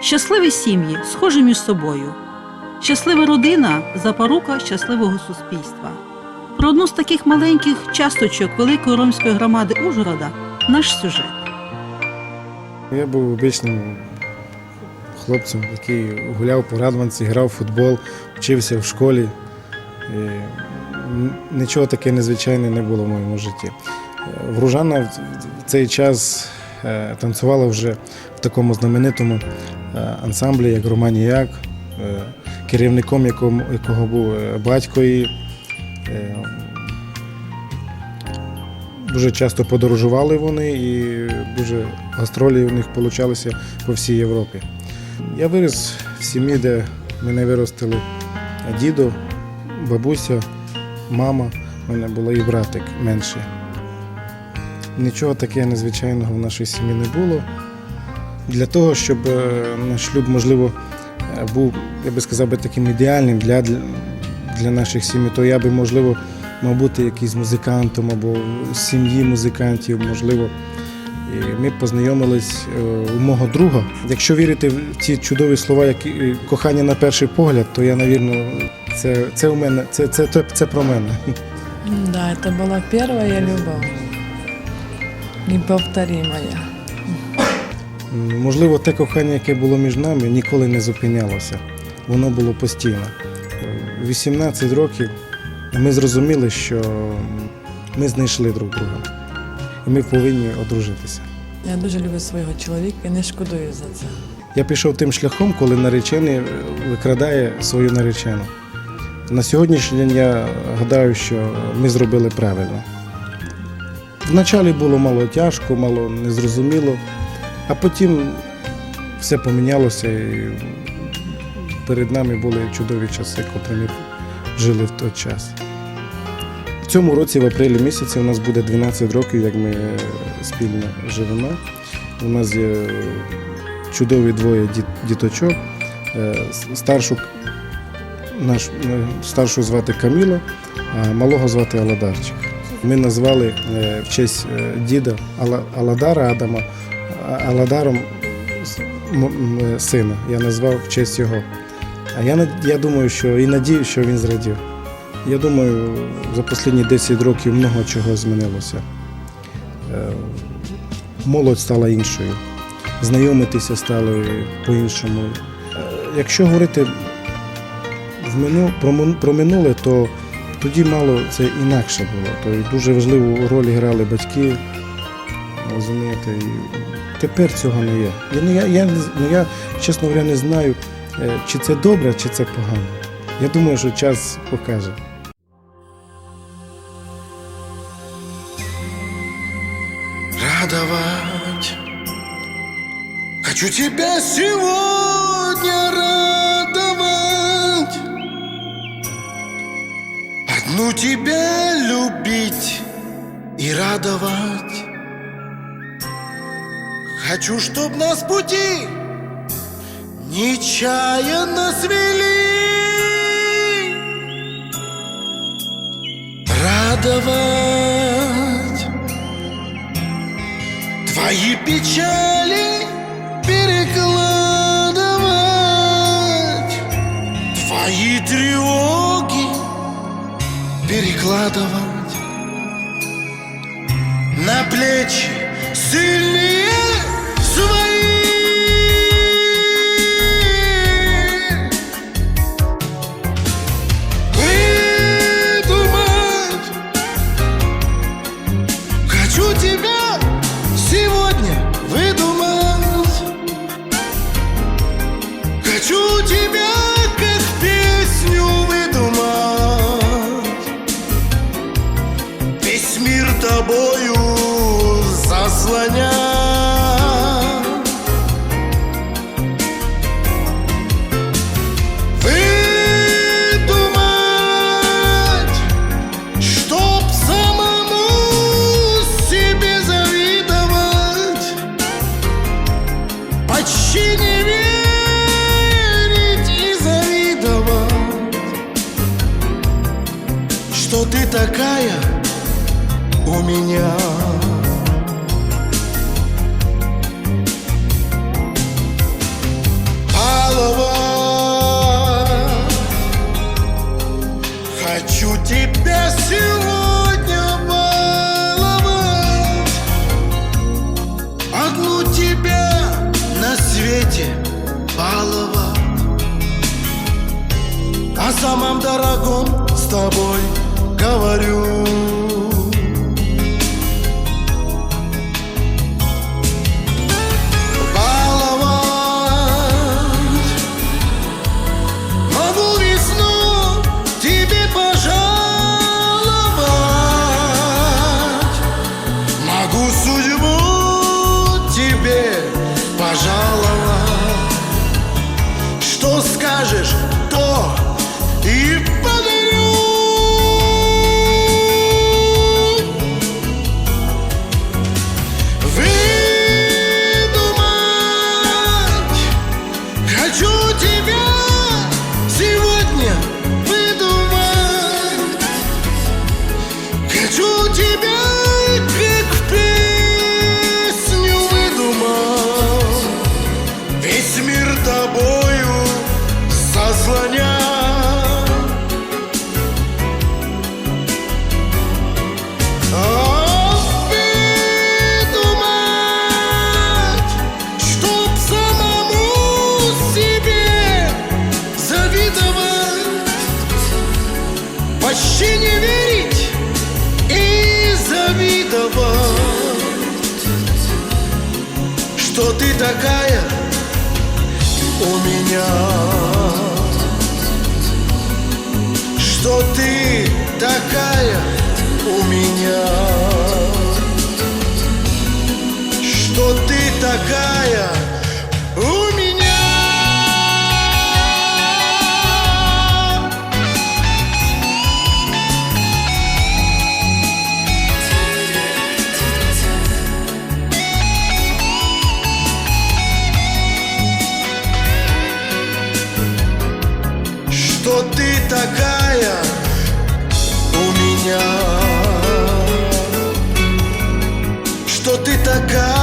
Щасливі сім'ї схожі між собою. Щаслива родина запорука щасливого суспільства. Про одну з таких маленьких часточок великої ромської громади Ужгорода наш сюжет. Я був обичним хлопцем, який гуляв по радванці, грав в футбол, вчився в школі. Нічого таке незвичайне не було в моєму житті. Е, в в цей час танцювала вже в такому знаменитому е, ансамблі, як Романіяк, е, керівником якого був е, батько її. Е, Дуже часто подорожували вони і дуже гастролі у них получалися по всій Європі. Я виріс в сім'ї, де мене виростили дідо, бабуся, мама. У мене була і братик менший. Нічого такого незвичайного в нашій сім'ї не було. Для того, щоб е, наш шлюб, можливо, е, був, я би сказав, би, таким ідеальним для, для, наших сімей, то я би, можливо, мав бути якийсь музикантом або сім'ї музикантів, можливо. І ми познайомились е, у мого друга. Якщо вірити в ці чудові слова, як кохання на перший погляд, то я, навірно, це, це у мене, це, це, це, це про мене. Да, это была первая любовь. Неповторимая. Можливо, те кохання, яке було між нами, ніколи не зупинялося. Воно було постійно. Е, 18 років ми зрозуміли, що ми знайшли друг друга. І ми повинні одружитися. Я дуже люблю свого чоловіка і не шкодую за це. Я пішов тим шляхом, коли наречений е, викрадає свою наречену. На сьогоднішній день я гадаю, що ми зробили правильно. Вначалі було мало тяжко, мало незрозуміло, а потім все помінялося і перед нами були чудові часи, котрі ми жили в той час. В цьому році, в апрелі місяці, у нас буде 12 років, як ми е, спільно живемо. У нас є чудові двоє діточок. Е, Старшу, наш, е, старшу звати Каміло, а малого звати Аладарчик. Ми назвали е, в честь е, діда Аладара Адама Аладаром е, сина. Я назвав в честь його. А я, я думаю, що і надію, що він зрадів. Я думаю, за останні 10 років много чого змінилося. Молодь стала іншою знайомитися стали по-іншому. Якщо говорити про минуле, то тоді мало це інакше було. То дуже важливу роль грали батьки. Розумієте, і тепер цього не є. Я, ну, я, я, ну, я, чесно говоря, не знаю, е, чи це добре, чи це погано. Я думаю, що час покаже. радовать. Хочу тебя сегодня радовать. Тебя любить и радовать. Хочу, чтоб нас пути нечаянно свели. Радовать. Твои печали перекладывать На плечи сильнее свои. Тобою заслонять Выдумать Чтоб самому себе завидовать. Почти не верить и завидовать. Что ты такая у меня. Алова Хочу тебя сегодня баловать Одну тебя на свете баловать О самом дорогом с тобой говорю. почти не верить и завидовать, что ты такая у меня, что ты такая у меня, что ты такая. такая у меня, что ты такая.